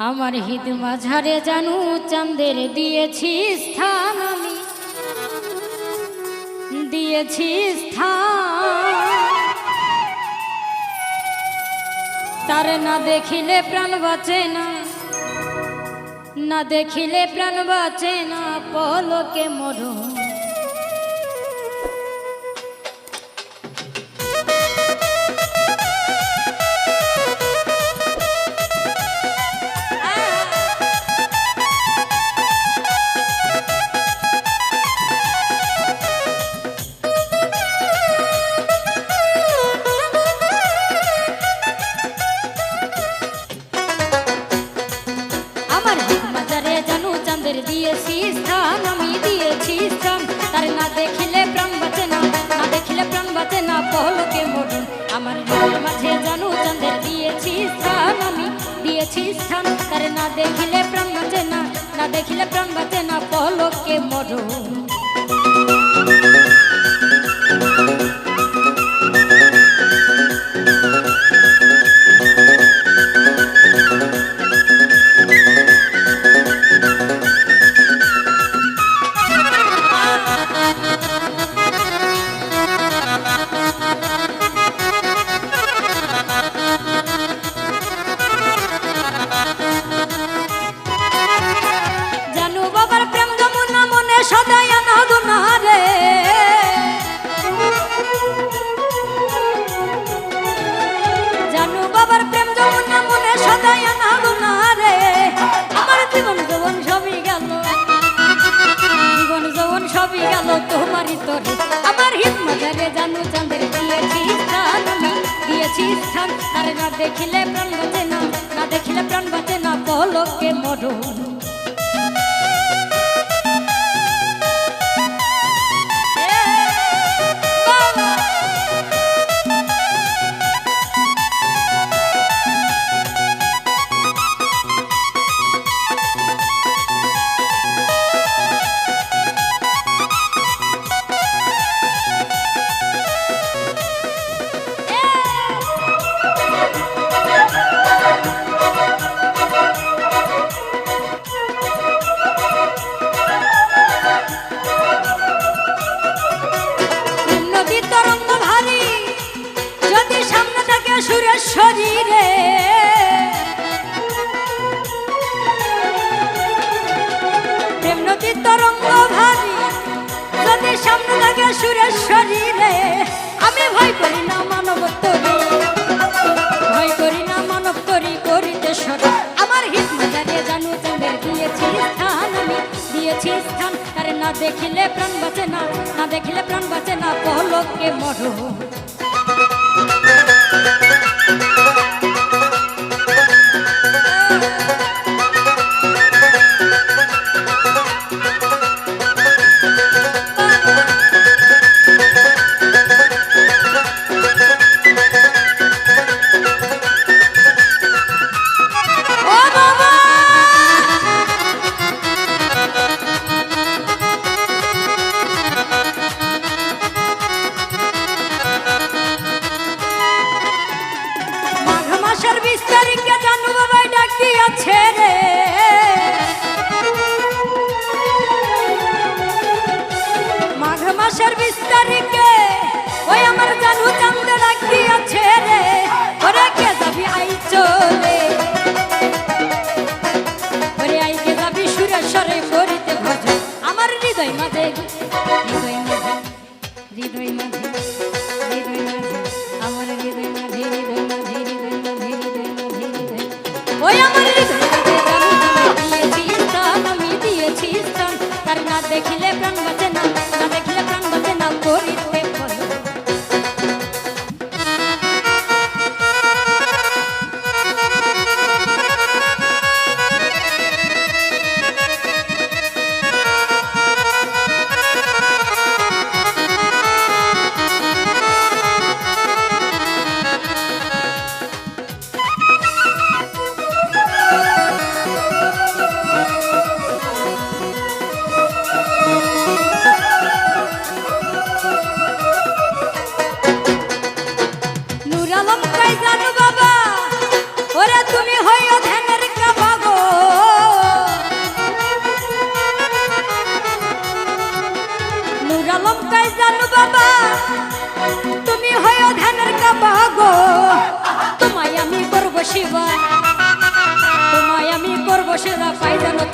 আমার হিদ মাঝারে জানু চাঁদের দিয়েছি স্থান আমি। দিয়েছি স্থান। তার না দেখিলে প্রাণ বাঁচে না। না দেখিলে প্রাণ বাঁচে না। পলকে মরু দিয়েছি আমি দিয়েছি স্থান। তার না দেখিলে প্রাণ বাঁচে না না দেখিলে প্রাণ বাঁচে না পহলকে মরণ আমার হৃদয়ের মাঝে জানু চাঁদের দিয়েছি স্থান, আমি দিয়েছি স্থান। তার না দেখিলে প্রাণ বাঁচে না না দেখিলে প্রাণ বাঁচে না পহলকে মরুন। সবই গেল তোমারই তোরে আমার হিত মাজারে জানু চাঁদের দিয়েছি স্থান আমি। দিয়েছি স্থান, তার না দেখিলে প্রাণ বাঁচে না না দেখিলে প্রাণ বাঁচে না, পলকে মরুন শরীরে। প্রেম নদী তরঙ্গ ভারী, যদি সামনে থাকে সুরের শরীরে, আমি ভয় করি না মানব তরি। ভয় করি না মানব তরি, করিতে সরে। আমার হিত মাজারে জানু চাঁদের দিয়েছি স্থান আমি, দিয়েছি স্থান। তারে না দেখিলে প্রাণ বাঁচে না না দেখিলে প্রাণ বাঁচে না পলকে মরো ও বাবা মাঘ মাসের বিশ তারিখে জানু বাবাই ডাক দিয়েছে রে। মাঘ মাসের বিশ তারিখে ওই আমার কে যাবি আই চলে? ওরে যাবি সুরেশ্বরে করিতে ভজন আমার হৃদয় মাঝে, হৃদয় আমার হৃদয় তার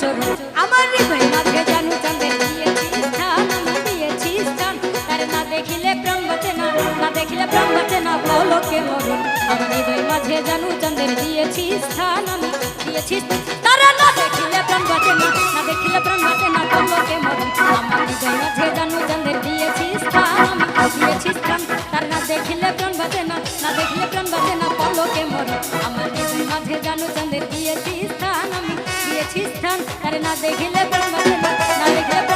চরণ। আমার হৃদয় মাঝে জানু চাঁদের দিয়েছি স্থান আমি দিয়েছি স্থান তার না দেখিলে প্রাণ বাঁচে না না দেখিলে প্রাণ বাঁচে না, পলকে মরণ। আমার হৃদয় মাঝে জানু চাঁদের দিয়েছি স্থান আমি দিয়েছি তারা না দেখিলে প্রাণ বাঁচে না না দেখিলে প্রাণ বাঁচে না, পলকে মরণ। আমার হৃদয় মাঝে জানু চাঁদের দিয়েছি স্থান আমি দিয়েছি স্থান তার না দেখিলে প্রাণ বাঁচে না না দেখিলে প্রাণ বাঁচে না, পলকে মরণ। আমার হৃদয় মাঝে জানু চাঁদের দিয়েছি দিয়েছি স্থান তার না দেখিলে প্রাণ বাঁচে না না দেখিলে